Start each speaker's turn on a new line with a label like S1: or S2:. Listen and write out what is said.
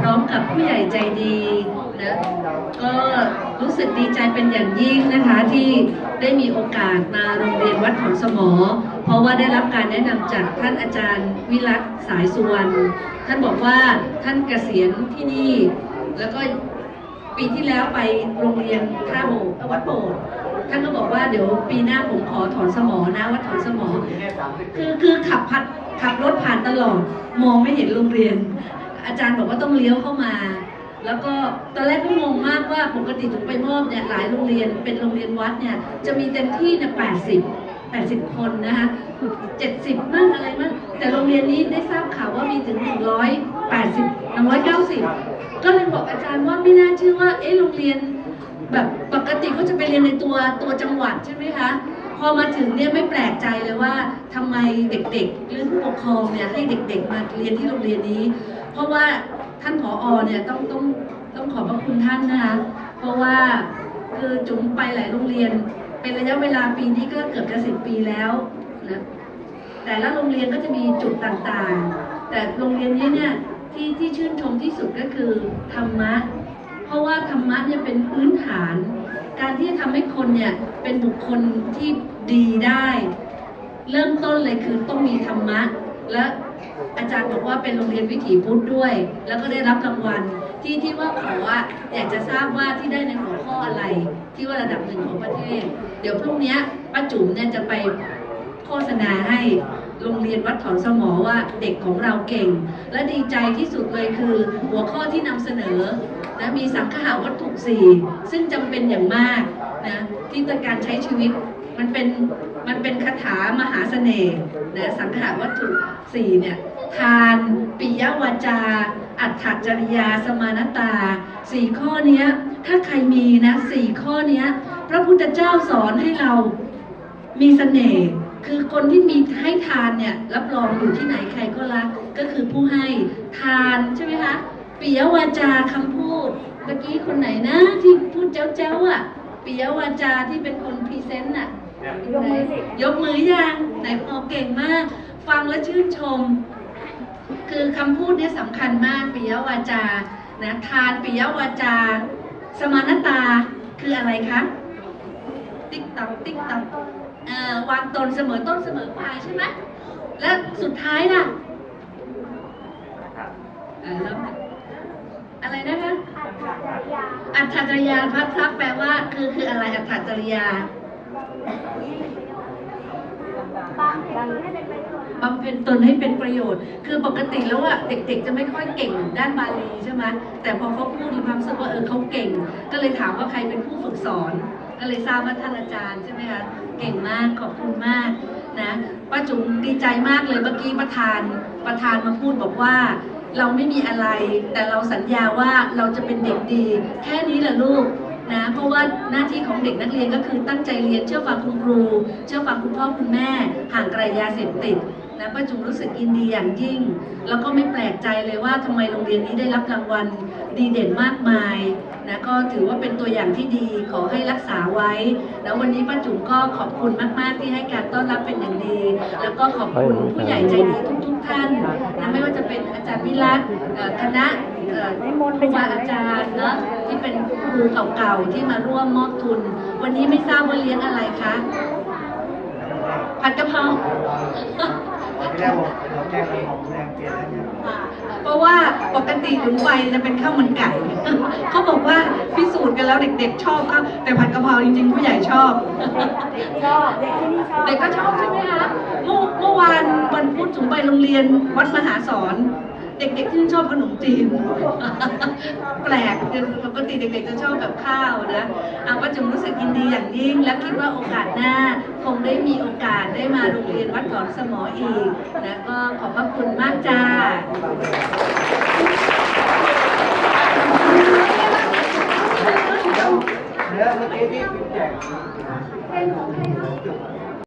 S1: พร้อมกับผู้ใหญ่ใจดีนะก็รู้สึกดีใจเป็นอย่างยิ่งนะคะที่ได้มีโอกาสมาโรงเรียนวัดเขาสมอ เพราะว่าได้รับการแนะนำจากท่านอาจารย์วิรัตสายสุวรรณท่านบอกว่าท่านเกษียณที่นี่ แล้วก็ปีที่แล้วไปโรงเรียนท่าโบวัดโบสท่านก็บอกว่าเดี๋ยวปีหน้าผมขอถอนสมอนะวัดถอนสมอ คือคือขับพัดขับรถผ่านตลอดมองไม่เห็นโรงเรียน อาจารย์บอกว่าต้องเลี้ยวเข้ามา แล้วก็ตอนแรกก็งงมากว่าปกติถึงไปมอบเนี่ยหลายโรงเรียนเป็นโรงเรียนวัดเนี่ยจะมีเต็มที่เนี่ยแปดสิบแปดสิบคนนะคะเจ็ดสิบมั่งอะไรมั่งแต่โรงเรียนนี้ได้ทราบข่าวว่ามีถึงหนึ่งร้อยแปดสิบหนึ่งร้อยเก้าสิบก็เลยบอกอาจารย์ว่าไม่น่าเชื่อว่าเอ๊ะโรงเรียนแบบปกติเขาจะไปเรียนในตัวตัวจังหวัดใช่ไหมคะพอมาถึงเนี่ยไม่แปลกใจเลยว่าทำไมเด็กๆหรือผู้ปกครองเนี่ยให้เด็กๆมาเรียนที่โรงเรียนนี้ เพราะว่าท่านผอเนี่ยต้องต้องต้องขอบพระคุณท่านนะคะ เพราะว่าคือจุ๋มไปหลายโรงเรียน เป็นระยะเวลาปีนี้ก็เกือบจะสิบปีแล้วนะแต่ละโรงเรียนก็จะมีจุดต่างๆ แต่โรงเรียนนี้เนี่ยที่ที่ชื่นชมที่สุดก็คือธรรมะ เพราะว่าธรรมะเนี่ยเป็นพื้นฐาน การที่จะทำให้คนเนี่ยเป็นบุคคลที่ดีได้ เริ่มต้นเลยคือต้องมีธรรมะและ อาจารย์บอกว่าเป็นโรงเรียนวิถีพุทธด้วย แล้วก็ได้รับรางวัลที่ที่ว่าขออะอยากจะทราบว่าที่ได้ในหัวข้ออะไร ที่ว่าระดับหนึ่งของประเทศ เดี๋ยวพรุ่งนี้ป้าจุ๋มเนี่ยจะไปโฆษณาให้โรงเรียนวัดถอนสมอว่าเด็กของเราเก่ง และดีใจที่สุดเลยคือ หัวข้อที่นำเสนอนะมีสังขารวัตถุสี่ซึ่งจำเป็นอย่างมากนะที่ต่อการใช้ชีวิตมันเป็นมันเป็นคาถามหาเสน่ห์นะสังขารวัตถุสี่เนี่ย ทานปิยวาจา อัตถจริยาสมานตาสี่ข้อเนี้ยถ้าใครมีนะสี่ข้อเนี้ยพระพุทธเจ้าสอนให้เรามีเสน่ห์คือคนที่มีให้ทานเนี่ยรับรองอยู่ที่ไหนใครก็รักก็คือผู้ให้ทานใช่ไหมคะปิยวาจาคำพูดเมื่อกี้คนไหนนะที่พูดเจ้าเจ้าๆอะปิยวาจาที่เป็นคนพรีเซนต์อะ
S2: ยกมือสิ
S1: ยกมือยังไหนพอเก่งมาก ฟังแล้วชื่นชม คือคำพูดเนี่ยสำคัญมากปิยวาจานะทานปิยวาจา สมานตาคืออะไรคะติ๊กตักติ๊กตักวางตนเสมอต้นเสมอปลายใช่ไหมและสุดท้ายล่ะเอ่อแล้วอะไรนะคะอัตถจริยาพัดทับแปลว่าคือคืออะไรอัตถจริยาบำเพ็ญตนให้เป็นประโยชน์ คือปกติแล้วอะเด็กๆ จะไม่ค่อยเก่งด้านบาลีใช่ไหมแต่พอเขาพูดมีความรู้สึกว่าเออเขาเก่ง ก็เลยถามว่าใครเป็นผู้ฝึกสอน ก็เลยทราบว่าท่านอาจารย์ใช่ไหมคะเก่งมากขอบคุณมากนะป้าจุ๋มดีใจมากเลยเมื่อกี้ประธานประธานมาพูดบอกว่าเราไม่มีอะไร แต่เราสัญญาว่าเราจะเป็นเด็กดี แค่นี้แหละลูกนะเพราะว่าหน้าที่ของเด็กนักเรียนก็คือตั้งใจเรียนเชื่อฟังคุณครู เชื่อฟังคุณพ่อคุณแม่ ห่างไกลยาเสพติด นะป้าจุ๋มรู้สึกยินดีอย่างยิ่ง แล้วก็ไม่แปลกใจเลยว่าทำไมโรงเรียนนี้ได้รับรางวัลดีเด่นมากมายนะก็ถือว่าเป็นตัวอย่างที่ดีขอให้รักษาไว้แล้ววันนี้ป้าจุ๋มก็ขอบคุณมาก ๆ ที่ให้การต้อนรับเป็นอย่างดี แล้วก็ขอบคุณผู้ใหญ่ใจดีทุก ๆ ท่านนะไม่ว่าจะเป็นอาจารย์วิรัตคณะครูบาอาจารย์เนะที่เป็นครูเก่าๆที่มาร่วมมอบทุน วันนี้ไม่ทราบว่าเลี้ยงอะไรคะผัดกะเพรา
S3: กบอกเราแก้ไขของแรงเปลี่ยนแล้วเนี่ย
S1: เพราะว่าปกติถึงไปจะเป็นข้าวมันไก่ เขาบอกว่าพิสูจน์กันแล้วเด็กๆชอบก็แต่ผัดกะเพราจริงๆผู้ใหญ่ชอบ
S2: ชอบเด็กที่นี่ชอบ
S1: เด็กก็ชอบใช่ไหมคะ เมื่อเมื่อวานวันพุธจุ๋มไปโรงเรียนวัดมหาสอน เด็กๆที่ชอบขนมจีน แปลกคือปกติเด็กๆจะชอบกับข้าวนะเอาว่าจุ๋มรู้สึกยินดีอย่างยิ่ง และคิดว่าโอกาสหน้า คงได้มีโอกาสได้มาโรงเรียนวัดถอนสมออีก และก็ขอบพระคุณมากจ้า